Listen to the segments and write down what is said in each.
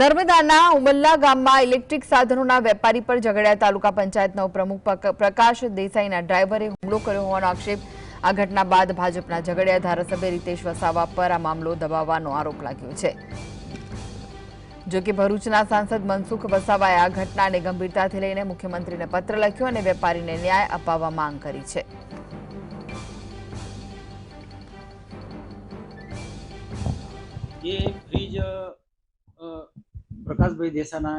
નર્મદાના ઉમલ્લા ગામમાં ઇલેક્ટ્રિક સાધનોના વેપારી પર ઝઘડ્યા તાલુકા પંચાયતના પ્રમુખ પ્રકાશ દેસાઈના ડ્રાઈવરે હુમલો કર્યો હોવાનો આક્ષેપ. આ ઘટના બાદ ભાજપના ઝઘડ્યા ધારાસભ્ય રીતેશ વસાવા પર આ મામલો દબાવવાનો આરોપ લાગ્યો છે. જોકે ભરૂચના સાંસદ મનસુખ વસાવાએ આ ઘટનાને ગંભીરતાથી લઈને મુખ્યમંત્રીને પત્ર લખ્યો અને વેપારીને ન્યાય અપાવવા માંગ કરી છે. એ ફ્રીજ પ્રકાશભાઈ દેસાના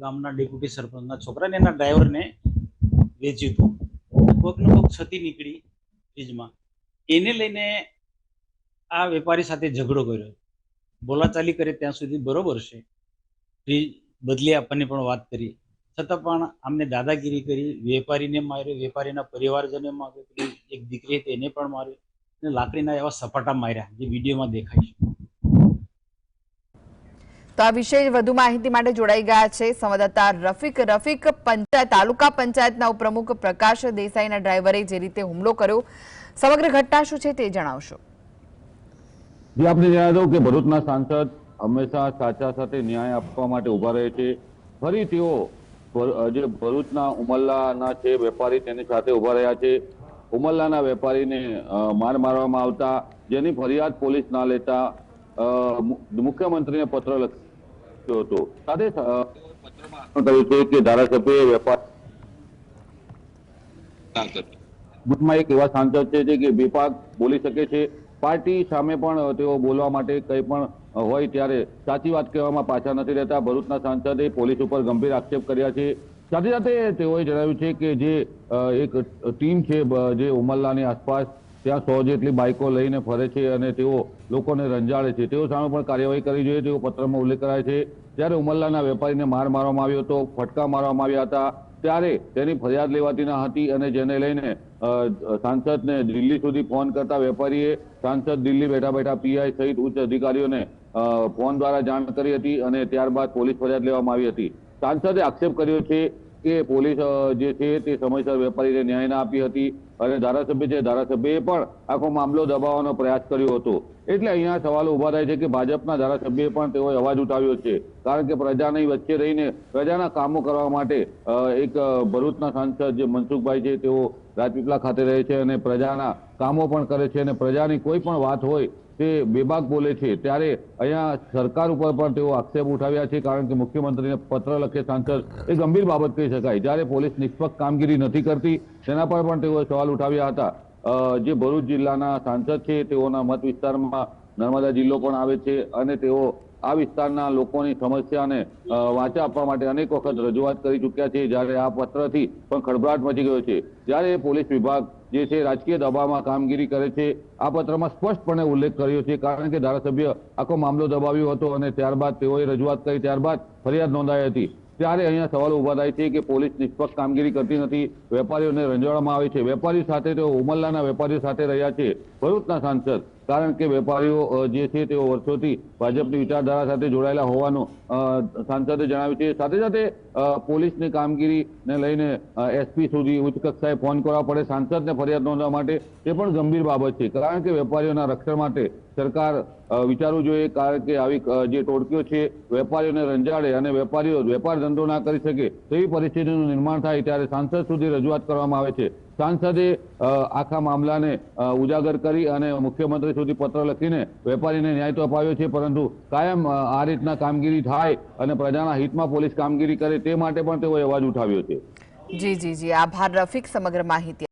ગામના ડેપ્યુટી સરપંચના છોકરાને એના ડ્રાઈવરને વેચ્યું હતું. કોઈકનું કોઈક ક્ષતિ નીકળી ફ્રીજમાં. એને લઈને આ વેપારી સાથે ઝઘડો કર્યો. બોલાચાલી કરે ત્યાં સુધી બરોબર છે. ફ્રીજ બદલી આપવાની પણ વાત કરી. છતાં પણ આમને દાદાગીરી કરી, વેપારીને માર્યો, વેપારીના પરિવારજને માર્યો એક દીકરી હતી એને પણ માર્યો. અને લાકડીના એવા સપાટા માર્યા, જે વિડીયોમાં દેખાય છે. તો આ વિશે વધુ માહિતી માટે જોડાઈ ગયા છે સંવાદદાતા રફીક. રફીક, પંચાયત, તાલુકા પંચાયતના ઉપપ્રમુખ પ્રકાશ દેસાઈના ડ્રાઈવરે જે રીતે હુમલો કર્યો, સમગ્ર ઘટના શું છે તે જણાવશો. જે જણાવી દઉં કે ભરૂચના સાંસદ હંમેશા સાચા સાથે ન્યાય આપવા માટે ઊભા રહે છે. ફરી તેઓ જે ભરૂચના ઉમલ્લાના છે, વેપારી તેની સાથે ઊભા રહ્યા છે. ઉમલ્લાના વેપારીને માર મારવામાં આવતા, જેની ફરિયાદ પોલીસ ના લેતા મુખ્યમંત્રીને પત્ર લખ્યો હતો સાથે કહ્યું છે કે ધારાસભ્ય વેપાર ભૂતમાં એક એવા સાંસદ છે કે બેપાક બોલી શકે છે. પાર્ટી સામે પણ તેઓ બોલવા માટે કંઈ પણ હોય ત્યારે સાચી વાત કહેવામાં પાછા નથી રહેતા. ભરૂચના સાંસદે પોલીસ ઉપર ગંભીર આક્ષેપ કર્યા છે. સાથે સાથે તેઓએ જણાવ્યું છે કે જે એક ટીમ છે જે ઉમરલાની આસપાસ ત્યાં સો જેટલી બાઇકો લઈને ફરે છે અને તેઓ લોકોને રંજાડે છે. તેઓ સામે પણ કાર્યવાહી કરવી જોઈએ. તેવો પત્રમાં ઉલ્લેખ કરાય છે. ત્યારે ઉમરલાના વેપારીને માર મારવામાં આવ્યો હતો, ફટકા મારવામાં આવ્યા હતા, ત્યારે તેની ફરિયાદ લેવાતી ન હતી અને જેને લઈને સાંસદને દિલ્હી સુધી ફોન કરતા વેપારીએ સાંસદ દિલ્હી બેઠા બેઠા પીઆઈ સહિત ઉચ્ચ અધિકારીઓને ફોન દ્વારા જાણ કરી હતી અને ત્યારબાદ પોલીસ ફરિયાદ લેવામાં આવી હતી. સાંસદે આક્ષેપ કર્યો છે કે પોલીસ જે છે તે સમયસર વેપારીને ન્યાય ના આપી હતી. અને ધારાસભ્ય છે ધારાસભ્યએ પણ આખો મામલો દબાવવાનો પ્રયાસ કર્યો હતો. એટલે અહીંયા સવાલો ઊભા થાય છે કે ભાજપના ધારાસભ્યએ પણ તેઓએ અવાજ ઉઠાવ્યો છે. કારણ કે પ્રજાની વચ્ચે રહીને પ્રજાના કામો કરવા માટે એક ભરૂચના સાંસદ જે મનસુખભાઈ છે, તેઓ રાજપીપલા ખાતે રહે છે અને પ્રજાના કામો પણ કરે છે અને પ્રજાની કોઈ પણ વાત હોય તે બેબાક બોલે છે. ત્યારે અહીંયા સરકાર ઉપર પણ તેઓ આક્ષેપ ઉઠાવ્યા છે કારણ કે મુખ્યમંત્રીને પત્ર લખે સાંસદ એ ગંભીર બાબત કહી શકાય. જ્યારે પોલીસ નિષ્પક્ષ કામગીરી નથી કરતી, તેના પર પણ તેઓએ સવાલ ઉઠાવ્યા હતા. જે ભરૂચ જિલ્લાના સાંસદ છે, તેઓના મત વિસ્તારમાં નર્મદા જિલ્લો પણ આવે છે અને તેઓ આ વિસ્તારના લોકોની સમસ્યાને વાંચા આપવા માટે અનેક વખત રજૂઆત કરી ચૂક્યા છે. જ્યારે આ પત્રથી પણ ખળભળાટ મચી ગયો છે. જ્યારે પોલીસ વિભાગ જે છે, રાજકીય દબાવમાં કામગીરી કરે છે, આ પત્રમાં સ્પષ્ટપણે ઉલ્લેખ કર્યો છે. કારણ કે ધારાસભ્ય આખો મામલો દબાવ્યો હતો અને ત્યારબાદ તેઓએ રજૂઆત કરી. ત્યારબાદ ફરિયાદ નોંધાઈ હતી. ત્યારે અહીંયા સવાલો ઊભા થાય છે કે પોલીસ નિષ્પક્ષ કામગીરી કરતી નથી. વેપારીઓને રંજાડવામાં આવે છે. વેપારી સાથે તેઓ ઉમરલાના વેપારીઓ સાથે રહ્યા છે. ભરૂચના સાંસદ કારણ કે વેપારીઓ જે છે તેઓ વર્ષોથી ભાજપની વિચારધારા સાથે જોડાયેલા હોવાનું સાંસદે જણાવ્યું છે. સાથે સાથે પોલીસની કામગીરીને લઈને એસપી સુધી ઉચ્ચ કક્ષાએ ફોન કરવા પડે. સાંસદને ફરિયાદ નોંધવા માટે તે પણ ગંભીર બાબત છે. કારણ કે વેપારીઓના રક્ષણ માટે સરકાર વિચારવું જોઈએ. કારણ કે આવી જે ટોળકીઓ છે, વેપારીઓને રંજાડે અને વેપારીઓ વેપાર ધંધો ના કરી શકે તેવી પરિસ્થિતિનું નિર્માણ થાય ત્યારે સાંસદ સુધી રજૂઆત કરવામાં આવે છે. સાંસદે આખા મામલાને ઉજાગર કરી અને મુખ્યમંત્રી સુધી પત્ર લખીને વેપારીને ન્યાય તો અપાવ્યો છે, પરંતુ કાયમ આ રીતના કામગીરી થાય અને પ્રજાના હિતમાં પોલીસ કામગીરી કરે તે માટે પણ તેઓએ અવાજ ઉઠાવ્યો છે. જી જી જી. આભાર, રફીક, સમગ્ર માહિતી